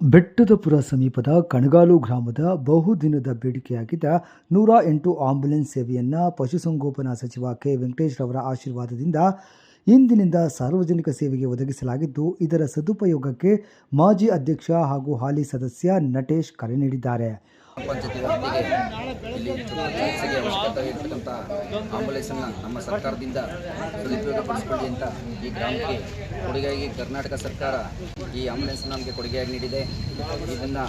ಬೆಟ್ಟದಪುರ ಸಮೀಪದ ಕಣಗಾಲು ಗ್ರಾಮದ ಬಹುದಿನದ ಬೇಡಿಕೆಯಾಗಿದ್ದ ನೂರ ಎಂಟು ಆಂಬ್ಯುಲೆನ್ಸ್ ಸೇವೆಯನ್ನು ಪಶುಸಂಗೋಪನಾ ಸಚಿವ ಕೆ. ವೆಂಕಟೇಶ್ ರವರ ಆಶೀರ್ವಾದದಿಂದ ಇಂದಿನಿಂದ ಸಾರ್ವಜನಿಕ ಸೇವೆಗೆ ಒದಗಿಸಲಾಗಿದ್ದು, ಇದರ ಸದುಪಯೋಗಕ್ಕೆ ಮಾಜಿ ಅಧ್ಯಕ್ಷ ಹಾಗೂ ಹಾಲಿ ಸದಸ್ಯ ನಟೇಶ್ ಕರೆ ನೀಡಿದ್ದಾರೆ. ಪಂಚಾಯತಿ ವ್ಯಾಪ್ತಿಗೆ ಇಲ್ಲಿ ಚಿಕಿತ್ಸೆಗೆ ಅವಶ್ಯಕತೆ ಇರತಕ್ಕಂಥ ಆಂಬುಲೆನ್ಸನ್ನು ನಮ್ಮ ಸರ್ಕಾರದಿಂದ ಸದುಪಯೋಗಪಡಿಸಿಕೊಳ್ಳಿ ಅಂತ ಈ ಗ್ರಾಮಕ್ಕೆ ಕೊಡುಗೆಯಾಗಿ ಕರ್ನಾಟಕ ಸರ್ಕಾರ ಈ ಆಂಬುಲೆನ್ಸ್ ನಮಗೆ ಕೊಡುಗೆಯಾಗಿ ನೀಡಿದೆ. ಇದನ್ನು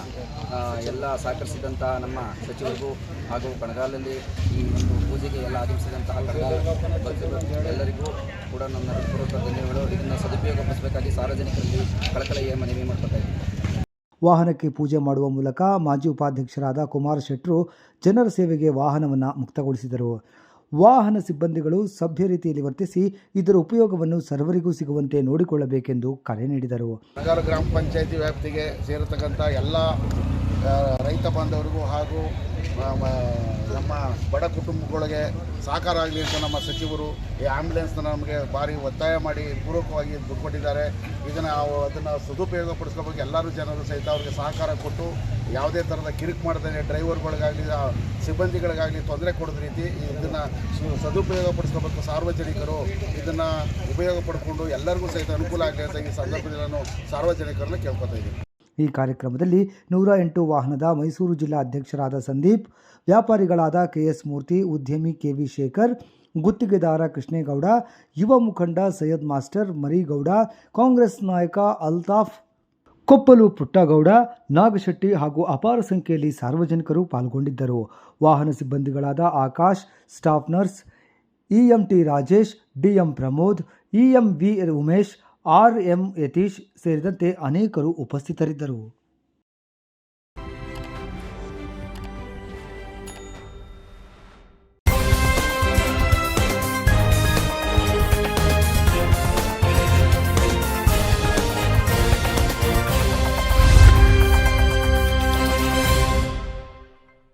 ಎಲ್ಲ ಸಹಕರಿಸಿದಂತಹ ನಮ್ಮ ಸಚಿವರಿಗೂ ಹಾಗೂ ಕಣಗಾಲಲ್ಲಿ ಈ ಒಂದು ಪೂಜೆಗೆ ಎಲ್ಲ ಆಗಮಿಸಿದಂತಹ ಭಕ್ತರು ಎಲ್ಲರಿಗೂ ಕೂಡ ನನ್ನ ಹೃತ್ಪೂರ್ವಕ ಧನ್ಯವಾದಗಳು. ಇದನ್ನು ಸದುಪಯೋಗಪಡಿಸಬೇಕಾಗಿ ಸಾರ್ವಜನಿಕರಲ್ಲಿ ಕಳಕಳಿಯ ಮನವಿ ಮಾಡ್ಕೊತಾ ಇದ್ದೀನಿ. ವಾಹನಕ್ಕೆ ಪೂಜೆ ಮಾಡುವ ಮೂಲಕ ಮಾಜಿ ಉಪಾಧ್ಯಕ್ಷರಾದ ಕುಮಾರ್ ಶೆಟ್ರು ಜನರ ಸೇವೆಗೆ ವಾಹನವನ್ನು ಮುಕ್ತಗೊಳಿಸಿದರು. ವಾಹನ ಸಿಬ್ಬಂದಿಗಳು ಸಭ್ಯ ರೀತಿಯಲ್ಲಿ ವರ್ತಿಸಿ ಇದರ ಉಪಯೋಗವನ್ನು ಸರ್ವರಿಗೂ ಸಿಗುವಂತೆ ನೋಡಿಕೊಳ್ಳಬೇಕೆಂದು ಕರೆ ನೀಡಿದರು. ನಗರ ಗ್ರಾಮ ಪಂಚಾಯಿತಿ ವ್ಯಾಪ್ತಿಗೆ ಸೇರತಕ್ಕಂಥ ಎಲ್ಲ ರೈತ ಬಾಂಧವರಿಗೂ ಹಾಗೂ ನಮ್ಮ ಬಡ ಕುಟುಂಬಗಳಿಗೆ ಸಹಕಾರ ಆಗಲಿ ಅಂತ ನಮ್ಮ ಸಚಿವರು ಈ ಆ್ಯಂಬುಲೆನ್ಸ್ನ ನಮಗೆ ಭಾರಿ ಒತ್ತಾಯ ಮಾಡಿ ಪೂರ್ವಕವಾಗಿ ದುಡ್ಡು ಕೊಟ್ಟಿದ್ದಾರೆ ಇದನ್ನು ಅದನ್ನು ಸದುಪಯೋಗ ಪಡಿಸ್ಕೋಬೇಕು ಎಲ್ಲರೂ ಜನರು ಸಹಿತ ಅವ್ರಿಗೆ ಸಹಕಾರ ಕೊಟ್ಟು ಯಾವುದೇ ಥರದ ಕಿರಿಕ್ ಮಾಡದೇ ಡ್ರೈವರ್ಗಳಿಗಾಗಲಿ ಸಿಬ್ಬಂದಿಗಳಿಗಾಗಲಿ ತೊಂದರೆ ಕೊಡೋದ ರೀತಿ ಇದನ್ನು ಸದುಪಯೋಗ ಪಡಿಸ್ಕೋಬೇಕು ಸಾರ್ವಜನಿಕರು ಇದನ್ನು ಉಪಯೋಗ ಪಡ್ಕೊಂಡು ಎಲ್ಲರಿಗೂ ಸಹಿತ ಅನುಕೂಲ ಆಗಲಿ ಅಂತ ಈ ಸಂದರ್ಭದಲ್ಲಿ ನಾನು ಸಾರ್ವಜನಿಕರನ್ನು ಕೇಳ್ಕೊತಾ ಇದ್ದೀನಿ. ಈ ಕಾರ್ಯಕ್ರಮದಲ್ಲಿ ನೂರ ಎಂಟು ವಾಹನದ ಮೈಸೂರು ಜಿಲ್ಲಾ ಅಧ್ಯಕ್ಷರಾದ ಸಂದೀಪ್, ವ್ಯಾಪಾರಿಗಳಾದ ಕೆಎಸ್ ಮೂರ್ತಿ, ಉದ್ಯಮಿ ಕೆವಿ ಶೇಖರ್, ಗುತ್ತಿಗೆದಾರ ಕೃಷ್ಣೇಗೌಡ, ಯುವ ಮುಖಂಡ ಸೈಯದ್ ಮಾಸ್ಟರ್ ಮರಿಗೌಡ, ಕಾಂಗ್ರೆಸ್ ನಾಯಕ ಅಲ್ತಾಫ್ ಕೊಪ್ಪಲು ಪುಟ್ಟಗೌಡ, ನಾಗಶೆಟ್ಟಿ ಹಾಗೂ ಅಪಾರ ಸಂಖ್ಯೆಯಲ್ಲಿ ಸಾರ್ವಜನಿಕರು ಪಾಲ್ಗೊಂಡಿದ್ದರು. ವಾಹನ ಸಿಬ್ಬಂದಿಗಳಾದ Akash, staff nurse EMT Rajesh DM Pramod EM V Umesh R M Yatish ಸೇರಿದಂತೆ ಅನೇಕರು ಉಪಸ್ಥಿತರಿದ್ದರು.